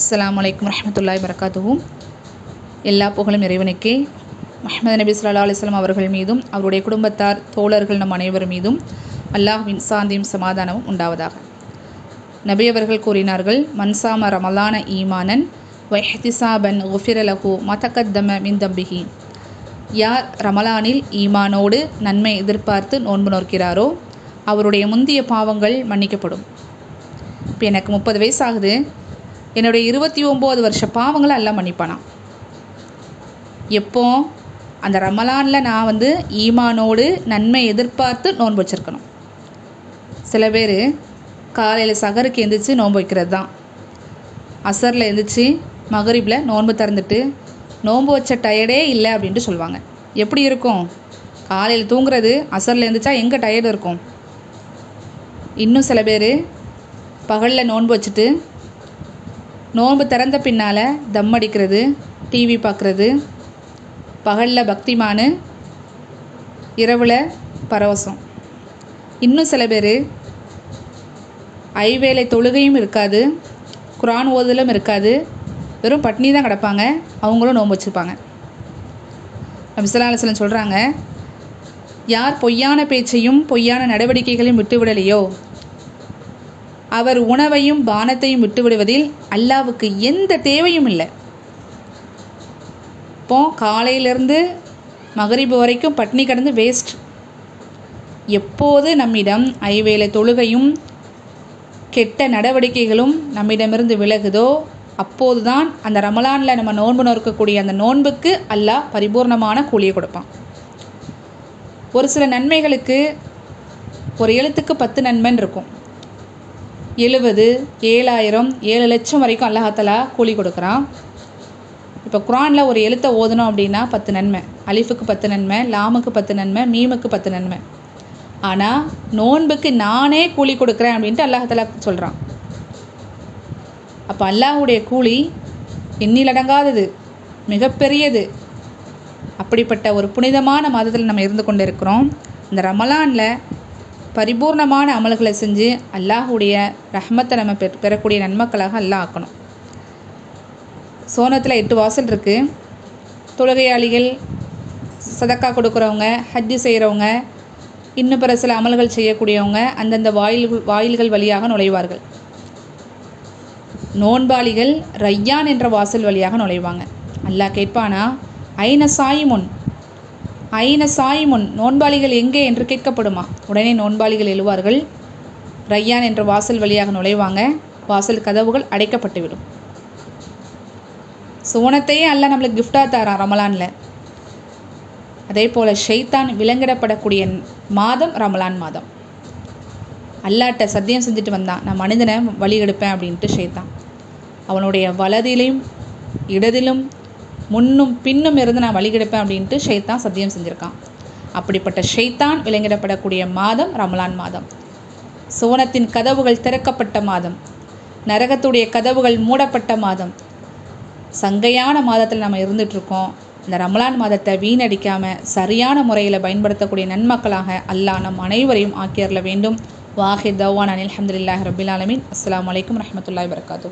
அஸ்லாம் வலைக்கம் வரமத்துல்லாய் வரகாத்துவும் எல்லா புகழும் இறைவனுக்கே. மஹமது நபி ஸல்லல்லாஹு அலிஸ்லாம் அவர்கள் மீதும் அவருடைய குடும்பத்தார் தோழர்கள் நம் அனைவர் மீதும் அல்லாஹ்வின் சாந்தியும் சமாதானமும் உண்டாவதாக. நபி அவர்கள் கூறினார்கள் மன்சாம ரமலான ஈமானன் வைஹ்திசாபன் குஃபிரலஹு மதகத்தம மின்தம்பிகி யார் ரமலானில் ஈமானோடு நன்மை எதிர்பார்த்து நோன்பு நோக்கிறாரோ அவருடைய முந்திய பாவங்கள் மன்னிக்கப்படும். இப்போ எனக்கு முப்பது வயசாகுது என்னுடைய இருபத்தி ஒம்பது வருஷ பாவங்களை எல்லாம் மன்னிப்பானான் எப்போ? அந்த ரமலானில் நான் வந்து ஈமானோடு நன்மை எதிர்பார்த்து நோன்பு வச்சுருக்கணும். சில பேர் காலையில் சகருக்கு எந்திரிச்சு நோன்பு வைக்கிறது தான். அசரில் எந்திரிச்சு மகரிப்பில் நோன்பு திறந்துட்டு நோன்பு வச்ச டயர்டே இல்லை அப்படின்ட்டு சொல்லுவாங்க. எப்படி இருக்கும்? காலையில் தூங்குறது அசரில் எழுந்திரிச்சா எங்கே டயர்டு இருக்கும்? இன்னும் சில பேர் பகலில் நோன்பு வச்சுட்டு நோன்பு திறந்த பின்னால் தம் அடிக்கிறது டிவி பார்க்குறது பகலில் பக்திமானு இரவில் பரவசம். இன்னும் சில பேர் ஐவேளை தொழுகையும் இருக்காது குரான் ஓதலும் இருக்காது வெறும் பட்னி தான் கிடப்பாங்க அவங்களும் நோன்பு வச்சுருப்பாங்க. நபிசல்லாஸ்லம் சொல்கிறாங்க யார் பொய்யான பேச்சையும் பொய்யான நடவடிக்கைகளையும் விட்டுவிடலையோ அவர் உணவையும் பானத்தையும் விட்டுவிடுவதில் அல்லாவுக்கு எந்த தேவையும் இல்லை. இப்போ காலையிலிருந்து மகரிபு வரைக்கும் பட்னி கடந்து வேஸ்ட் எப்போது நம்மிடம் ஐவேளை தொழுகையும் கெட்ட நடவடிக்கைகளும் நம்மிடமிருந்து விலகுதோ அப்போது தான் அந்த ரமலானில் நம்ம நோன்பு நோக்கக்கூடிய அந்த நோன்புக்கு அல்லாஹ் பரிபூர்ணமான கூலியை கொடுப்பான். ஒரு சில நன்மைகளுக்கு ஒரு எழுத்துக்கு பத்து நன்மைன்னு இருக்கும். எழுபது ஏழாயிரம் ஏழு லட்சம் வரைக்கும் அல்லாஹாலா கூலி கொடுக்குறான். இப்போ குரானில் ஒரு எழுத்தை ஓதணும் அப்படின்னா பத்து நன்மை. அலிஃபுக்கு பத்து நன்மை லாமுக்கு பத்து நன்மை மீமுக்கு பத்து நன்மை. ஆனால் நோன்புக்கு நானே கூலி கொடுக்குறேன் அப்படின்ட்டு அல்லாஹாலா சொல்கிறான் அப்போ அல்லாஹுடைய கூலி எண்ணிலடங்காதது மிகப்பெரியது. அப்படிப்பட்ட ஒரு புனிதமான மாதத்தில் நம்ம இருந்து கொண்டு இருக்கிறோம் இந்த ரமலானில் பரிபூர்ணமான அமல்களை செஞ்சு அல்லாஹுடைய ரஹ்மத்தை நம்ம பெ பெறக்கூடிய நன்மக்களாக அல்லாஹ் ஆக்கணும். சோனத்தில் எட்டு வாசல் இருக்குது தொழுகையாளிகள் சதக்கா கொடுக்குறவங்க ஹஜ்ஜு செய்கிறவங்க இன்னும் பிற சில அமல்கள் செய்யக்கூடியவங்க அந்தந்த வாயில் வாயில்கள் வழியாக நுழைவார்கள். நோன்பாளிகள் ரையான் என்ற வாசல் வழியாக நுழைவாங்க. அல்லாஹ் கேட்பானா ஐன சாயிமுன்? ஐன சாயிமுன் நோன்பாளிகள் எங்கே என்று கேட்கப்படுமா? உடனே நோன்பாளிகள் எழுவார்கள். ரையான் என்ற வாசல் வழியாக நுழைவாங்க. வாசல் கதவுகள் அடைக்கப்பட்டுவிடும். சோனத்தையே அல்ல நம்மளுக்கு கிஃப்டாக தரான் ரமலானில். அதே போல் ஷைத்தான் விலங்கிடப்படக்கூடிய மாதம் ரமலான் மாதம். அல்லாட்ட சத்தியம் செஞ்சுட்டு வந்தான். நான் மனிதனை வழி எடுப்பேன் அப்படின்ட்டு ஷைத்தான். அவனுடைய வலதிலும் இடதிலும் முன்னும் பின்னும் இருந்து நான் வழி கிடைப்பேன் அப்படின்ட்டு ஷெய்தான் சத்தியம் செஞ்சுருக்கான். அப்படிப்பட்ட ஷைத்தான் விலங்கிடப்படக்கூடிய மாதம் ரமலான் மாதம். சோனத்தின் கதவுகள் திறக்கப்பட்ட மாதம். நரகத்துடைய கதவுகள் மூடப்பட்ட மாதம். சங்கையான மாதத்தில் நம்ம இருந்துகிட்ருக்கோம் இந்த ரமலான் மாதத்தை வீணடிக்காமல் சரியான முறையில் பயன்படுத்தக்கூடிய நன்மக்களாக அல்லாஹ் நம் அனைவரையும் ஆக்கியறல வேண்டும். வாஹித் தவான் அனில் அஹமதுல்லாஹ் ரபில் ஆலமின். அஸ்லாம் வலைக்கம் ரஹமத்துல்லாய் வரகாத்து